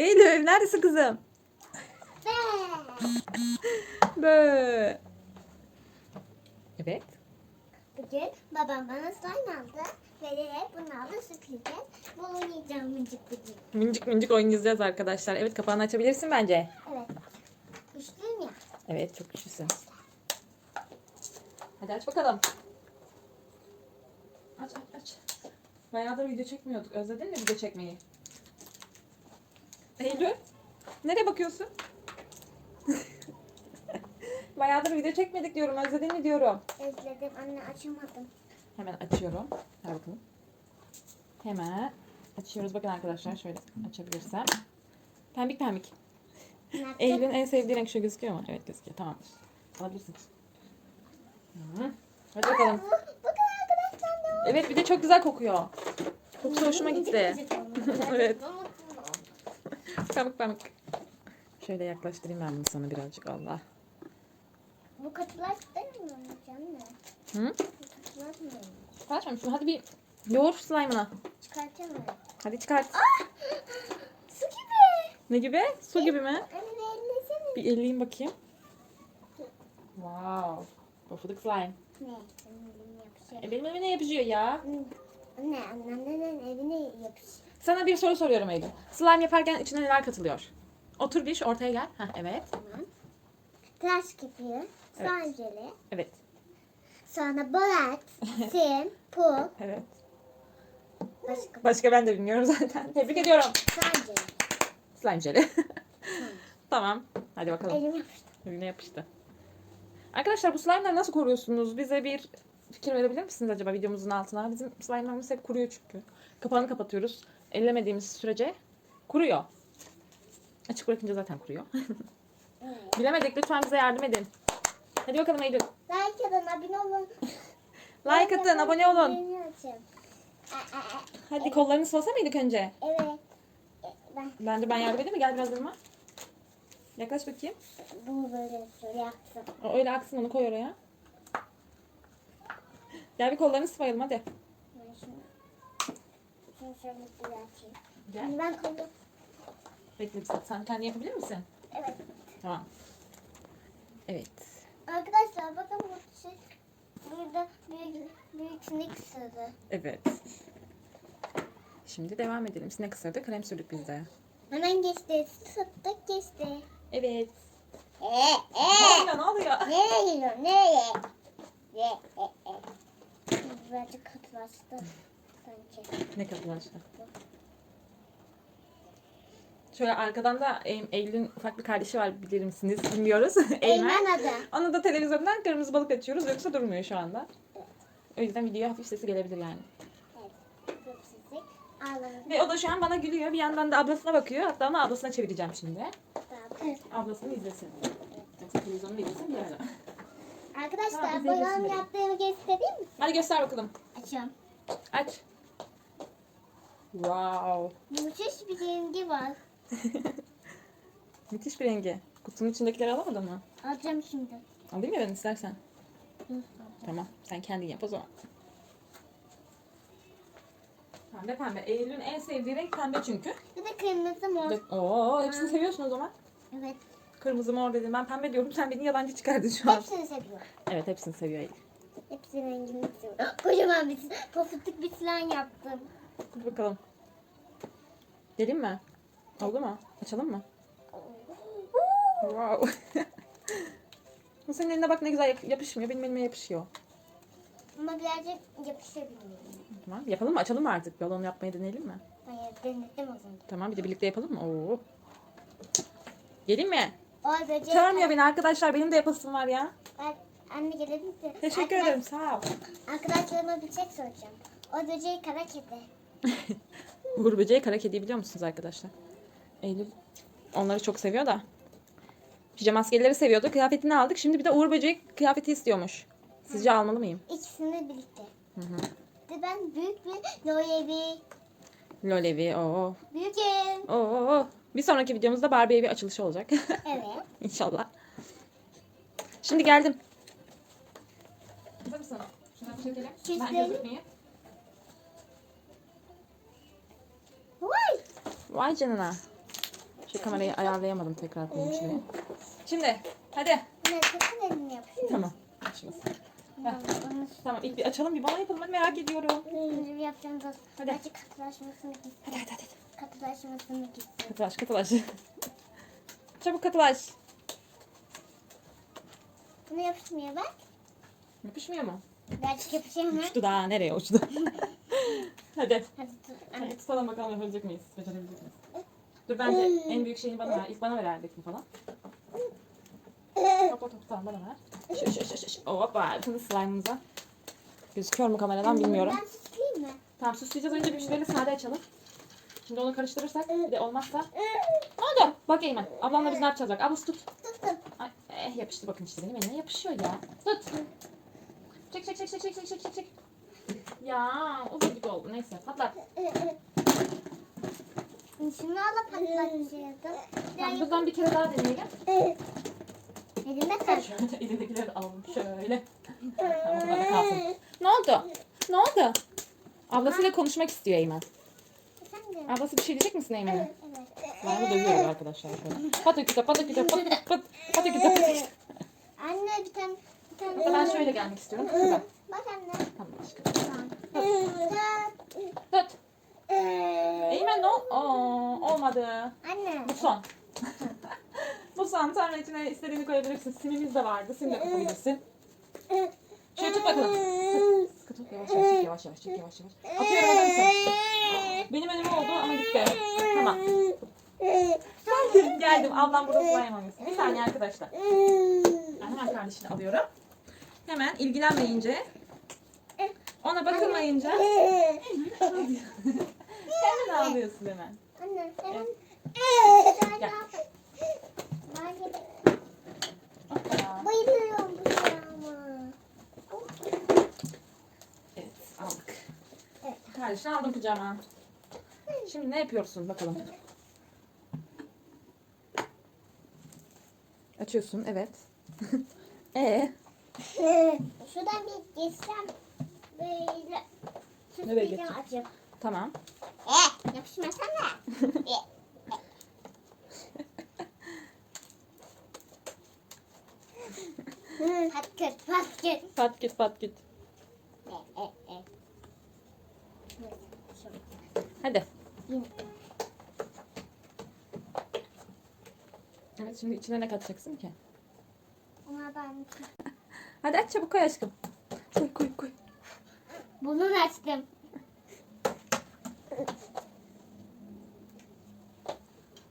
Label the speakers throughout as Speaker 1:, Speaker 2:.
Speaker 1: Eylül neredesin kızım? Bö. Evet.
Speaker 2: Bugün babam bana slime aldı. Ve de bunlarla süpüreceğiz. Bu oynayacağım mıncık bıcık.
Speaker 1: Mincik mincik oynayacağız arkadaşlar. Evet kapağını açabilirsin bence.
Speaker 2: Evet. Güçlüyüm ya.
Speaker 1: Evet çok güçlüsün. Hadi aç bakalım. Aç aç aç. Bayağıdır video çekmiyorduk. Özledin mi video çekmeyi? Eylül. Nereye bakıyorsun? Bayağıdır video çekmedik diyorum. Özledin mi diyorum.
Speaker 2: Özledim anne açamadım.
Speaker 1: Hemen açıyorum. Ver bakalım. Hemen açıyoruz. Bakın arkadaşlar şöyle açabilirsem. Pembik pembik. Eylül'ün en sevdiği renk şu gözüküyor mu? Evet gözüküyor. Tamamdır. Alabilirsin. Hı. Hadi bakalım.
Speaker 2: Bu- Bakın arkadaşlar ne oldu?
Speaker 1: Evet bir de çok güzel kokuyor. Kokusu hoşuma gitti. Evet. Pamuk pamuk. Şöyle yaklaştırayım ben bunu sana birazcık Allah.
Speaker 2: Bu değil mi anne?
Speaker 1: Hı?
Speaker 2: Bu katılar mı?
Speaker 1: Kaçmamışsın. Hadi bir yoğur slime'ına.
Speaker 2: Çıkartamıyorum.
Speaker 1: Hadi çıkart.
Speaker 2: Su gibi.
Speaker 1: Ne gibi? Su gibi mi?
Speaker 2: Anne bir ellesene.
Speaker 1: Bir elleyeyim bakayım. Wow. Pofuduk slime.
Speaker 2: Ne? Senin eline yapışıyor.
Speaker 1: E benim elime ne yapışıyor ya?
Speaker 2: Anne anneannenin eline yapışıyor.
Speaker 1: Sana bir soru soruyorum Eylül. Slime yaparken içine neler katılıyor? Otur bir ortaya gel. Heh, evet.
Speaker 2: Tamam. Tıraş köpüğü, soğan jeli,
Speaker 1: Evet.
Speaker 2: sonra borat, sim, pul,
Speaker 1: Evet.
Speaker 2: başka
Speaker 1: Başka ben de bilmiyorum zaten. Tebrik ediyorum.
Speaker 2: soğan jeli.
Speaker 1: Slime jeli. tamam. Hadi bakalım.
Speaker 2: Elim yapıştı.
Speaker 1: Eline yapıştı. Arkadaşlar bu slime'ları nasıl koruyorsunuz? Bize bir fikir verebilir misiniz acaba videomuzun altına? Bizim slime'larımız hep kuruyor çünkü. Kapağını kapatıyoruz. Ellemediğimiz sürece kuruyor. Açık bırakınca zaten kuruyor. Bilemedik lütfen bize yardım edin. Hadi bakalım Eylül.
Speaker 2: Like atın, abone olun.
Speaker 1: Like atın, abone olun. Hadi kollarını sıvasa mıydık önce?
Speaker 2: Evet. Ben
Speaker 1: Ben de ben yardım edeyim mi? Gel biraz yanıma. Yaklaş bakayım.
Speaker 2: bunu böyle şöyle.
Speaker 1: O öyle aksın onu koy oraya. Gel bir kollarını sıvayalım hadi.
Speaker 2: Ben şunu, şunu şöyle düzelteyim.
Speaker 1: Gel.
Speaker 2: Şimdi ben kolum.
Speaker 1: Bekle bir saat. Sen kendi yapabilir misin?
Speaker 2: Evet.
Speaker 1: Tamam. Evet.
Speaker 2: Arkadaşlar bakın bu şey burada büyük, büyük sinek ısırdı.
Speaker 1: Evet. Şimdi devam edelim. Sinek ısırdı. Krem sürdük biz de.
Speaker 2: Hemen geçti. Sıttık geçti.
Speaker 1: Evet.
Speaker 2: Eee
Speaker 1: Ne oluyor? Ne oluyor?
Speaker 2: Nereye gidiyor? Nereye? Ye, e, e. Birazcık katılaştı sanki.
Speaker 1: Ne katılaştı? Şöyle arkadan da Eym- Eylül'ün ufak bir kardeşi var bilir misiniz? Bilmiyoruz. Eymen.
Speaker 2: Adı.
Speaker 1: Onu da televizyondan kırmızı balık açıyoruz. Yoksa durmuyor şu anda. O yüzden videoya hafif sesi gelebilir yani. Ve o da şu an bana gülüyor. Bir yandan da ablasına bakıyor. Hatta onu ablasına çevireceğim şimdi. Ablasını izlesin. Yoksa televizyonu izlesin bilemem. Ha,
Speaker 2: Arkadaşlar babam
Speaker 1: gösterelim.
Speaker 2: yaptığımı göstereyim mi?
Speaker 1: Hadi göster bakalım.
Speaker 2: Açıyorum.
Speaker 1: Aç. Wow.
Speaker 2: Müthiş bir rengi var.
Speaker 1: Müthiş bir rengi. Kutunun içindekileri alamadın mı?
Speaker 2: Alacağım şimdi.
Speaker 1: Alayım mı ben istersen?
Speaker 2: Hı.
Speaker 1: Tamam. Sen kendin yap o zaman. Pembe pembe. Eylül'ün en sevdiği renk pembe çünkü.
Speaker 2: Bir de kırmızı mor.
Speaker 1: Oo, hepsini seviyorsun o zaman.
Speaker 2: Evet.
Speaker 1: Kırmızı mor dedim. Ben pembe diyorum. Sen beni yalancı çıkardın şu an.
Speaker 2: Hepsini seviyorum.
Speaker 1: Evet hepsini seviyor Eylül.
Speaker 2: Hepsinin rengini seviyorum. Kocaman bir pofuduk bir slime yaptım.
Speaker 1: Hadi bakalım. Gelin mi? Oldu mu? Açalım mı? Wow. Senin eline bak ne güzel yap- yapışmıyor. Benim elime yapışıyor.
Speaker 2: Ama birazcık yapışabilirim.
Speaker 1: Tamam. Yapalım mı? Açalım mı artık? Balon yapmayı deneyelim mi?
Speaker 2: Hayır denedim o zaman.
Speaker 1: Tamam bir de birlikte yapalım mı? Oo. Gelin mi?
Speaker 2: O böcek.
Speaker 1: Çağırmıyor beni arkadaşlar. Benim de yapasım var ya.
Speaker 2: Ben, anne gelebilir misin?
Speaker 1: Teşekkür
Speaker 2: Arkadaş-
Speaker 1: ederim. Sağ ol.
Speaker 2: Arkadaşlarıma bir şey soracağım. O böceği kara kedi.
Speaker 1: Uğur böceği kara kediyi biliyor musunuz arkadaşlar? Eylül onları çok seviyor da. Pijama maskeleri seviyordu. Kıyafetini aldık. Şimdi bir de Uğur böceği kıyafeti istiyormuş. Sizce almalı mıyım?
Speaker 2: İkisini birlikte.
Speaker 1: Hı hı.
Speaker 2: De ben büyük bir loyevi.
Speaker 1: Lolevi. Oo.
Speaker 2: Büyük ev.
Speaker 1: Oo. Bir sonraki videomuzda Barbie evi açılışı olacak.
Speaker 2: Evet.
Speaker 1: İnşallah. Şimdi geldim. Hazır mısın? Şuradan çekelim. Ben
Speaker 2: Çekelim.
Speaker 1: gözükmeyeyim.
Speaker 2: Vay.
Speaker 1: Canına. Şu kamerayı ayarlayamadım tekrar koyayım şuraya. Şimdi hadi.
Speaker 2: Ne sakın elini yap.
Speaker 1: Tamam. Açmasın.
Speaker 2: Onu
Speaker 1: Tamam ilk bir açalım bir bana yapalım hadi merak ediyorum.
Speaker 2: Önce bir yapacağım da
Speaker 1: Hadi.
Speaker 2: Hadi katılaşmasını gitsin.
Speaker 1: Hadi hadi hadi.
Speaker 2: Katılaşmasını gitsin.
Speaker 1: Katılaş katılaş. Çabuk katılaş.
Speaker 2: Bunu yapışmıyor bak.
Speaker 1: Yapışmıyor mu?
Speaker 2: Birazcık yapışıyor mu?
Speaker 1: Uçtu daha nereye uçtu? Hadi.
Speaker 2: Hadi
Speaker 1: tutalım bakalım yapabilecek miyiz? Becerebilecek miyiz? Dur bence hmm. en büyük şeyini bana ver. İlk bana ver erdekini falan. Hop hop tamam bana ver. Şu şu şu şu. şu. Hoppa. Şimdi slime'ımıza. Gözüküyor mu kameradan hmm, bilmiyorum.
Speaker 2: Ben süsleyeyim mi?
Speaker 1: Tamam süsleyeceğiz. Önce bir şeyleri sade açalım. Şimdi onu karıştırırsak ee, bir de olmazsa. Ee. Oldu. Bak Eymen. Ablamla biz ne ee. yapacağız bak. Ablası tut.
Speaker 2: Tuttum.
Speaker 1: Ay, eh yapıştı bakın işte benim elime yapışıyor ya. Tut. Çek çek çek çek çek çek çek çek. Ya gibi oldu. Neyse patlat.
Speaker 2: Şunu alıp patlatacağım.
Speaker 1: Tamam, buradan bir kere daha deneyelim.
Speaker 2: Elime kar.
Speaker 1: Şöyle elindekileri de alalım şöyle. Tamam, bana kalsın. Ne oldu? Ne oldu? Ablasıyla konuşmak istiyor Eymen. Ablası bir şey diyecek misin Eymen'e?
Speaker 2: Evet.
Speaker 1: Slime'ı dövüyoruz arkadaşlar. Pataküte pataküte pat pat pataküte pataküte.
Speaker 2: Anne bir tane bir tane.
Speaker 1: Ben şöyle gelmek istiyorum. Güzel.
Speaker 2: Bak anne.
Speaker 1: Tamam. Tut. Eymen ne ol- Oo, olmadı.
Speaker 2: Anne.
Speaker 1: Bu son. Bu son. Sonra içine istediğini koyabilirsin. Simimiz de vardı. Sim de katabilirsin. Şöyle tut bakalım. Tut. Sıkı tut. Yavaş yavaş çek. Yavaş yavaş çek. Yavaş yavaş. Atıyorum hazır mısın? Benim önüme oldu ama gitti. Tamam. Geldim. Ablam burada sulayamamışsın. Bir saniye arkadaşlar. Ben hemen kardeşini alıyorum. Hemen ilgilenmeyince ona bakılmayınca hemen ağlıyorsun hemen.
Speaker 2: Anne.
Speaker 1: Evet.
Speaker 2: Ben
Speaker 1: Gel.
Speaker 2: Ben
Speaker 1: Hoppa.
Speaker 2: bayılıyorum bu ama.
Speaker 1: Evet aldık.
Speaker 2: Evet.
Speaker 1: Kardeşini aldım kucağıma. Şimdi ne yapıyorsun bakalım. Açıyorsun evet. e
Speaker 2: Şuradan bir geçsem böyle
Speaker 1: Nereye
Speaker 2: süsleyeceğim açıp.
Speaker 1: tamam.
Speaker 2: Yapışmasana.
Speaker 1: patküt patküt. Patküt patküt.
Speaker 2: E, e, e.
Speaker 1: Hadi. Evet şimdi içine ne katacaksın ki?
Speaker 2: Ona ben...
Speaker 1: Şey- Hadi aç çabuk koy aşkım. Koy koy koy.
Speaker 2: Bunu açtım.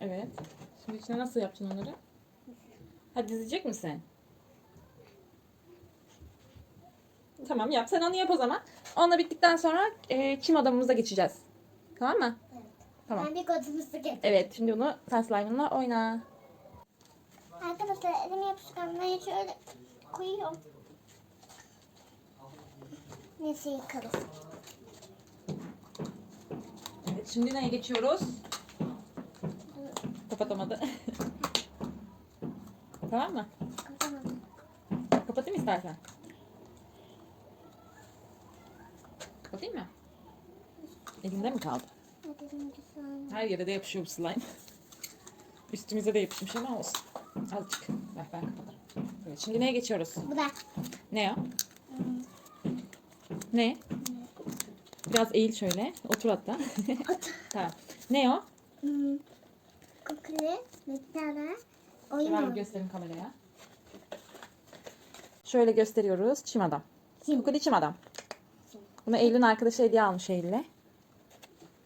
Speaker 1: Evet. Şimdi içine nasıl yapacaksın onları? Hadi dizecek misin? Tamam yap. Sen onu yap o zaman. Onunla bittikten sonra e, çim adamımıza geçeceğiz. Tamam mı? Tamam.
Speaker 2: Ben bir kodumuzu getirdim.
Speaker 1: Evet şimdi bunu sen slime'ınla oyna.
Speaker 2: Arkadaşlar elime yapışkan ben şöyle koyuyorum. Neyse yıkalım.
Speaker 1: Evet şimdi neye geçiyoruz? Kapatamadı. tamam mı?
Speaker 2: Kapatamadım.
Speaker 1: Kapatayım istersen. Kapatayım mı? Elinde mi kaldı? Her yere de yapışıyor bu slime. Üstümüze de yapışmış ama olsun. Azıcık. Ver ben kapatırım. Evet, şimdi neye geçiyoruz?
Speaker 2: Bu da.
Speaker 1: Ne o? Ne? Biraz eğil şöyle. Otur hatta. tamam. Ne o?
Speaker 2: Hmm. Kukule, miktarı, oyun
Speaker 1: Şöyle göstereyim kameraya. Şöyle gösteriyoruz. Çim adam.
Speaker 2: Çim.
Speaker 1: Kukuli çim adam. Bunu Eylül'ün arkadaşı hediye almış Eylül'e.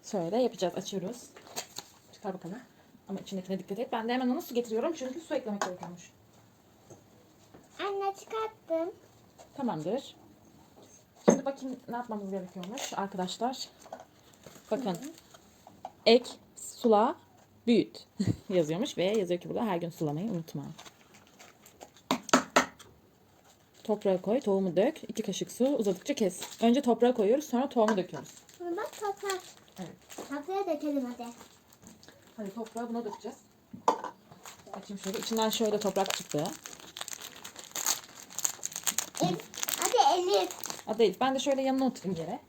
Speaker 1: Şöyle yapacağız. Açıyoruz. Çıkar bakalım. Ama içindekine dikkat et. Ben de hemen ona su getiriyorum. Çünkü su eklemek gerekiyormuş.
Speaker 2: Anne çıkarttım.
Speaker 1: Tamamdır. Şimdi bakayım ne yapmamız gerekiyormuş arkadaşlar. Bakın. Ek, sula, büyüt yazıyormuş ve yazıyor ki burada her gün sulamayı unutma. Toprağa koy, tohumu dök, iki kaşık su, uzadıkça kes. Önce toprağa koyuyoruz, sonra tohumu döküyoruz.
Speaker 2: Bak toprak.
Speaker 1: Evet.
Speaker 2: Tahtaya dökelim hadi.
Speaker 1: Hadi toprağı buna dökeceğiz. Bakayım şöyle, içinden şöyle toprak çıktı.
Speaker 2: Elif. Hadi Elif.
Speaker 1: O değil, ben de şöyle yanına oturayım yere.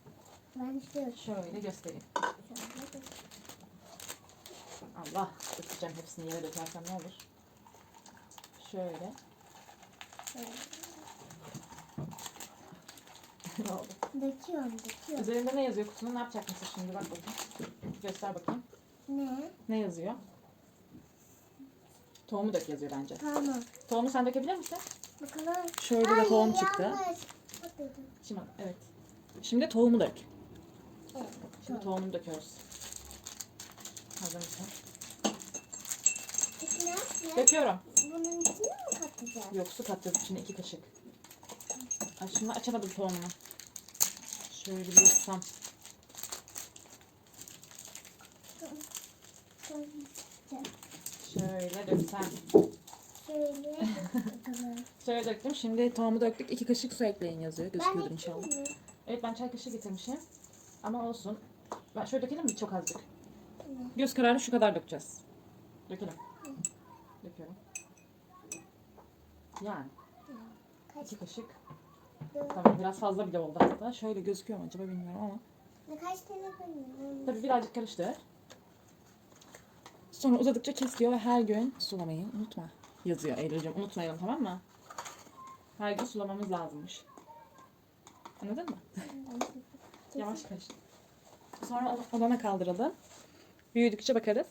Speaker 2: Ben istiyorum.
Speaker 1: Şöyle göstereyim. Allah dökeceğim hepsini yere dökersem ne olur? Şöyle. ne oldu?
Speaker 2: Döküyorum, döküyorum.
Speaker 1: Üzerinde ne yazıyor kutunun? Ne yapacak mısın şimdi? Bak bakayım. Göster bakayım.
Speaker 2: Ne?
Speaker 1: Ne yazıyor? Tohumu dök yazıyor bence.
Speaker 2: Tamam.
Speaker 1: Tohumu sen dökebilir misin?
Speaker 2: Bakalım.
Speaker 1: Şöyle de
Speaker 2: Ay,
Speaker 1: tohum çıktı.
Speaker 2: Bak dedim.
Speaker 1: Şimdi evet. Şimdi tohumu dök.
Speaker 2: Evet.
Speaker 1: Şimdi tohumunu döküyoruz. Hazır mısın? Döküyorum.
Speaker 2: Bunun içine mi katacağız?
Speaker 1: Yok su katacağız içine iki kaşık. Ay şimdi açamadım tohumunu. Şöyle bir yutsam. Şöyle döksem.
Speaker 2: Şöyle
Speaker 1: döktüm. Şimdi tohumu döktük. İki kaşık su ekleyin yazıyor. Gözüküyordur inşallah.
Speaker 2: mı?
Speaker 1: Evet ben çay kaşığı getirmişim. Ama olsun. Ben şöyle dökelim mi? Çok azıcık. Göz kararı şu kadar dökeceğiz. Dökelim. Döküyorum. Yani
Speaker 2: Kaç?
Speaker 1: iki kaşık. Tamam biraz fazla bile oldu hatta. Şöyle gözüküyor mu acaba bilmiyorum ama.
Speaker 2: Ne kaç tane koyayım?
Speaker 1: Tabii birazcık karıştır. Sonra uzadıkça kes diyor ve her gün sulamayı unutma. Yazıyor Eylül'cüğüm. Unutmayalım tamam mı? Her gün sulamamız lazımmış. Anladın mı? Yavaş karıştır. Sonra odana kaldıralım. Büyüdükçe bakarız.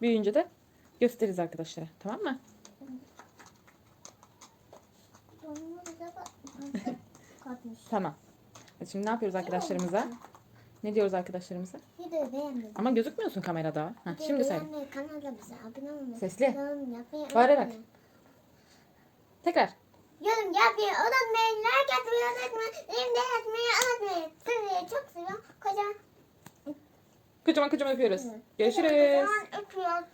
Speaker 1: Büyüyünce de gösteririz arkadaşlara. Tamam mı? Tamam. Şimdi ne yapıyoruz arkadaşlarımıza? Ne diyoruz arkadaşlarımıza?
Speaker 2: Videoyu beğenmeyi.
Speaker 1: Ama gözükmüyorsun kamerada. Heh, şimdi söyle.
Speaker 2: Beğenmeyi, kanala bize abone olmayı.
Speaker 1: Sesli.
Speaker 2: Yorum yapmayı
Speaker 1: Bağırarak.
Speaker 2: unutmayın.
Speaker 1: Tekrar.
Speaker 2: Yorum yapmayı unutmayın. Like atmayı unutmayın. Elimde atmayı unutmayın. Sizi çok seviyorum. Kocaman.
Speaker 1: Kocaman kocaman öpüyoruz. Görüşürüz.
Speaker 2: Kocaman öpüyoruz.